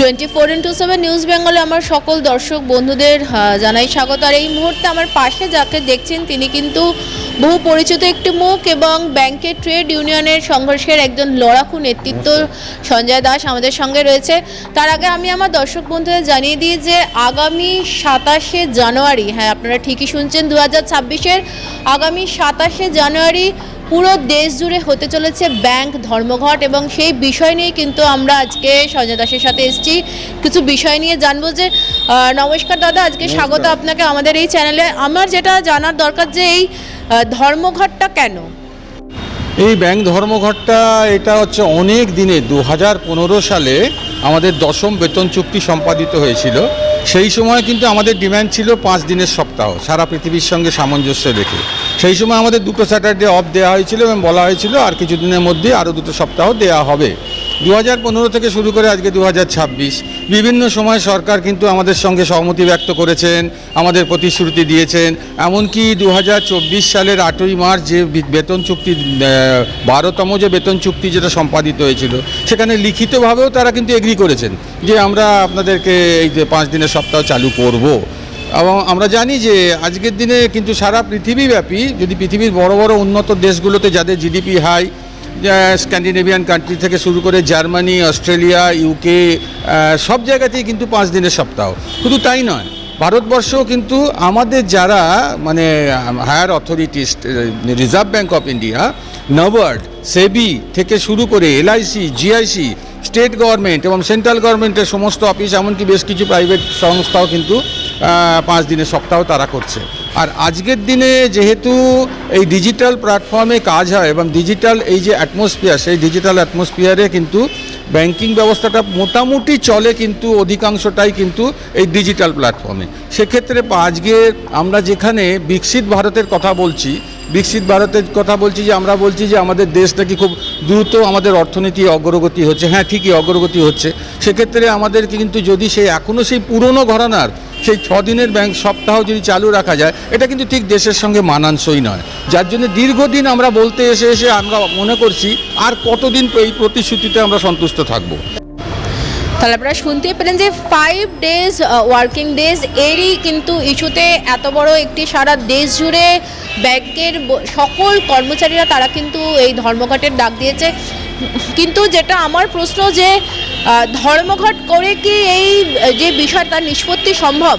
Twenty four into seven news বেঙ্গলে আমার সকল দর্শক, বন্ধুদের জানাই স্বাগত। আর এই মুহূর্তে আমার পাশে যাকে দেখছেন, তিনি কিন্তু বহু পরিচিত একটি মুখ এবং ব্যাংকের ট্রেড ইউনিয়নের সংঘর্ষের একজন লড়াকু নেতৃত্ব সঞ্জয় দাস আমাদের সঙ্গে রয়েছে। তার আগে আমি আমার দর্শক বন্ধুদের জানিয়ে দিই যে আগামী সাতাশে জানুয়ারি হ্যাঁ আপনারা ঠিকই শুনছেন দু হাজার ছাব্বিশের আগামী সাতাশে জানুয়ারি পুরো দেশ জুড়ে হতে চলেছে ব্যাংক ধর্মঘট এবং সেই বিষয় নিয়ে কিন্তু আমরা আজকে সঞ্জয় দাসের সাথে এসেছি। কিছু বিষয় নিয়ে জানব যে নমস্কার দাদা আজকে স্বাগত আপনাকে আমাদের এই চ্যানেলে। আমার যেটা জানার দরকার যে এই ধর্মঘটটা কেন? এই ব্যাংক ধর্মঘটটা, এটা হচ্ছে অনেক দিনে দু হাজার পনেরো সালে আমাদের দশম বেতন চুক্তি সম্পাদিত হয়েছিল। সেই সময় কিন্তু আমাদের ডিমান্ড ছিল পাঁচ দিনের সপ্তাহ, সারা পৃথিবীর সঙ্গে সামঞ্জস্য রেখে। সেই সময় আমাদের দুটো স্যাটারডে অফ দেওয়া হয়েছিল এবং বলা হয়েছিল আর কিছুদিনের মধ্যে আরও দুটো সপ্তাহ দেওয়া হবে। দু হাজার পনেরো থেকে শুরু করে আজকে দু হাজার ছাব্বিশ। বিভিন্ন সময় সরকার কিন্তু আমাদের সঙ্গে সহমতি ব্যক্ত করেছেন, আমাদের প্রতিশ্রুতি দিয়েছেন। এমনকি দু হাজার চব্বিশ সালের আটই মার্চ যে বেতন চুক্তি বারোতম যে বেতন চুক্তি যেটা সম্পাদিত হয়েছিল, সেখানে লিখিতভাবেও তারা কিন্তু এগ্রি করেছেন যে আমরা আপনাদেরকে এই যে পাঁচ দিনের সপ্তাহ চালু করব। এবং আমরা জানি যে আজকের দিনে কিন্তু সারা পৃথিবীব্যাপী, যদি পৃথিবীর বড় বড় উন্নত দেশগুলোতে যাদের জিডিপি হাই স্ক্যান্ডিনেভিয়ান কান্ট্রি থেকে শুরু করে জার্মানি, অস্ট্রেলিয়া ইউকে সব জায়গাতেই কিন্তু পাঁচ দিনের সপ্তাহ। শুধু তাই নয়, ভারতবর্ষও কিন্তু আমাদের যারা মানে higher authorities reserve bank of India NABARD SEBI থেকে শুরু করে এলআইসি জিআইসি স্টেট গভর্নমেন্ট এবং সেন্ট্রাল গভর্নমেন্টের সমস্ত অফিস এমনকি বেশ কিছু প্রাইভেট সংস্থাও কিন্তু পাঁচ দিনের সপ্তাহ তারা করছে। আর আজকের দিনে যেহেতু এই ডিজিটাল প্ল্যাটফর্মে কাজ হয় এবং ডিজিটাল এই যে অ্যাটমসফিয়ার সেই ডিজিটাল অ্যাটমসফিয়ারে কিন্তু ব্যাংকিং ব্যবস্থাটা মোটামুটি চলে কিন্তু অধিকাংশটাই কিন্তু এই ডিজিটাল প্ল্যাটফর্মে সেক্ষেত্রে আজকে আমরা যেখানে বিকশিত ভারতের কথা বলছি, বিকশিত ভারতের কথা বলছি যে আমরা বলছি যে আমাদের দেশ নাকি খুব দ্রুত আমাদের অর্থনীতি অগ্রগতি হচ্ছে। হ্যাঁ ঠিকই অগ্রগতি হচ্ছে। সেক্ষেত্রে আমাদেরকে কিন্তু যদি সেই এখনও সেই পুরনো ঘরানার সেই ছ দিনের ব্যাংক সপ্তাহ যদি চালু রাখা যায়, এটা কিন্তু ঠিক দেশের সঙ্গে মানানসই নয়। যার জন্য দীর্ঘদিন আমরা বলতে এসে এসে আমরা মনে করছি, আর কতদিন এই প্রতিশ্রুতিতে আমরা সন্তুষ্ট থাকব। তাহলে আপনারা শুনতেই পেলেন যে ফাইভ ডেজ ওয়ার্কিং ডেজ এরই কিন্তু ইস্যুতে এত বড় একটি সারা দেশ জুড়ে ব্যাংকের সকল কর্মচারীরা তারা কিন্তু এই ধর্মঘটের ডাক দিয়েছে। কিন্তু যেটা আমার প্রশ্ন যে ধর্মঘট করে কি এই, যে বিষয় তার নিষ্পত্তি সম্ভব?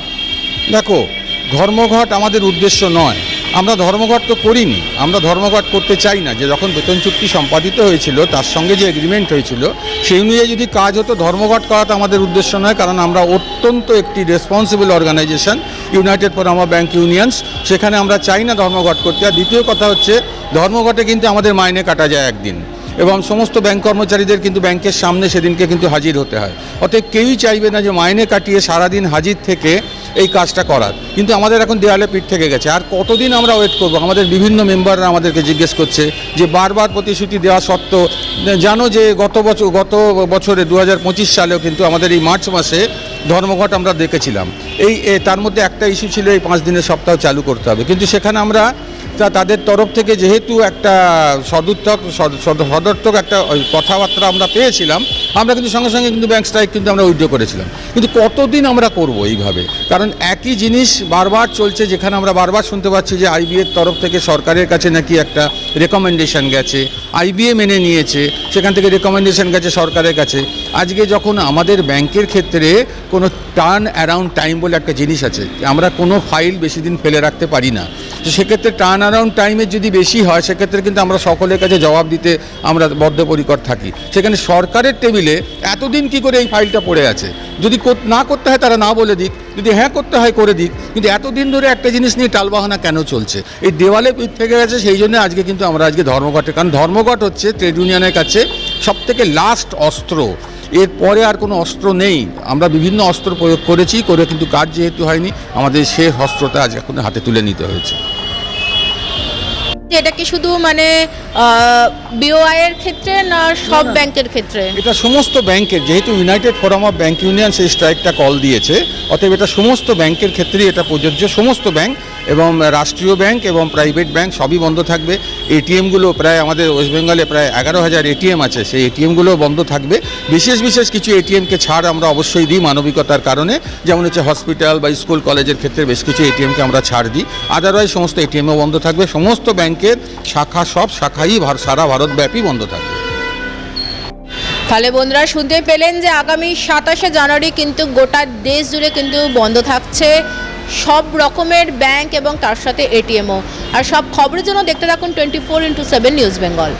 দেখো, ধর্মঘট আমাদের উদ্দেশ্য নয়। আমরা ধর্মঘট তো করিনি। আমরা ধর্মঘট করতে চাই না। যে যখন বেতন চুক্তি সম্পাদিত হয়েছিল, তার সঙ্গে যে এগ্রিমেন্ট হয়েছিল, সেই অনুযায়ী যদি কাজ হতো, ধর্মঘট করা তো আমাদের উদ্দেশ্য নয়, কারণ আমরা অত্যন্ত একটি রেসপন্সিবল অর্গানাইজেশন ইউনাইটেড ফর আমার ব্যাংক ইউনিয়নস সেখানে আমরা চাই না ধর্মঘট করতে। আর দ্বিতীয় কথা হচ্ছে, ধর্মঘটে কিন্তু আমাদের মাইনে কাটা যায় একদিন। এবং সমস্ত ব্যাংক কর্মচারীদের কিন্তু ব্যাংকের সামনে সেদিনকে কিন্তু হাজির হতে হয়। অতএব কেউই চাইবে না যে মাইনে কাটিয়ে সারাদিন হাজির থেকে এই কাজটা করার। কিন্তু আমাদের এখন দেওয়ালে পিঠ থেকে গেছে। আর কতদিন আমরা ওয়েট করব? আমাদের বিভিন্ন মেম্বাররা আমাদেরকে জিজ্ঞেস করছে যে বারবার প্রতিশ্রুতি দেওয়া সত্ত্বেও, জানো যে গত বছর, গত বছরে দু হাজার পঁচিশ সালেও কিন্তু আমাদের এই মার্চ মাসে ধর্মঘট আমরা দেখেছিলাম। এই তার মধ্যে একটা ইস্যু ছিল, এই পাঁচ দিনের সপ্তাহ চালু করতে হবে। কিন্তু সেখানে আমরা তা, তাদের তরফ থেকে যেহেতু একটা সদর্থক সদ- সদ- সদর্থক একটা কথাবার্তা আমরা পেয়েছিলাম আমরা কিন্তু সঙ্গে সঙ্গে কিন্তু ব্যাংক স্ট্রাইক কিন্তু আমরা উইথড্র করেছিলাম। কিন্তু কতদিন আমরা করব এইভাবে? কারণ একই জিনিস বারবার চলছে, যেখানে আমরা বারবার শুনতে পাচ্ছি যে আইবিএর তরফ থেকে সরকারের কাছে নাকি একটা রেকমেন্ডেশন গেছে আইবিএ মেনে নিয়েছে, সেখান থেকে রেকমেন্ডেশন গেছে সরকারের কাছে। আজকে যখন আমাদের ব্যাংকের ক্ষেত্রে কোনো টার্ন অ্যারাউন্ড টাইম বলে একটা জিনিস আছে আমরা কোনো ফাইল বেশি দিন ফেলে রাখতে পারি না। তো সেক্ষেত্রে টার্ন অ্যারাউন্ড টাইমের যদি বেশি হয়, সেক্ষেত্রে কিন্তু আমরা সকলের কাছে জবাব দিতে আমরা বদ্ধপরিকর থাকি। সেখানে সরকারের টেবিলে এতদিন কি করে এই ফাইলটা পড়ে আছে? যদি না করতে হয় তারা না বলে দিক, যদি হ্যাঁ করতে হয় করে দিক, কিন্তু এতদিন ধরে একটা জিনিস নিয়ে টালবাহানা কেন চলছে? এই দেওয়ালে পিঠ থেকে গেছে, সেই জন্য আজকে কিন্তু আমরা আজকে ধর্মঘটে, কারণ ধর্মঘট হচ্ছে ট্রেড ইউনিয়নের কাছে সব থেকে লাস্ট অস্ত্র এরপরে আর কোনো অস্ত্র নেই। আমরা বিভিন্ন অস্ত্র প্রয়োগ করেছি, করে কিন্তু কাজ যেহেতু হয়নি, আমাদের শেষ অস্ত্রটা আজ এখন হাতে তুলে নিতে হয়েছে। এটা কি শুধু মানে বিওআই এর ক্ষেত্রে না সব ব্যাংকের ক্ষেত্রে? এটা সমস্ত ব্যাংকের যেহেতু united forum of bank union সেই স্ট্রাইকটা কল দিয়েছে অতএব এটা সমস্ত ব্যাংকের ক্ষেত্রেই এটা প্রযোজ্য। সমস্ত ব্যাংক এবং রাষ্ট্রীয় ব্যাংক এবং প্রাইভেট ব্যাংক সবই বন্ধ থাকবে। এটিএমগুলো প্রায় আমাদের ওয়েস্ট বেঙ্গলে প্রায় এগারো হাজার এটিএম আছে। সেই এটিএমগুলো বন্ধ থাকবে। বিশেষ বিশেষ কিছু এটিএমকে ছাড় আমরা অবশ্যই দিই মানবিকতার কারণে। যেমন হচ্ছে হসপিটাল বা স্কুল, কলেজের ক্ষেত্রে বেশ কিছু এটিএমকে আমরা ছাড় দিই। আদারওয়াইজ সমস্ত এটিএমও বন্ধ থাকবে। সমস্ত ব্যাংকের শাখা সব শাখাই সারা ভারতব্যাপী বন্ধ থাকবে। তাহলে বন্ধুরা শুনতে পেলেন যে আগামী সাতাশে জানুয়ারি কিন্তু গোটা দেশ জুড়ে কিন্তু বন্ধ থাকছে। সব রকমের ব্যাংক এবং তার সাথে এটিএমও। আর সব খবরের জন্য দেখতে থাকুন twenty four into seven news Bengal.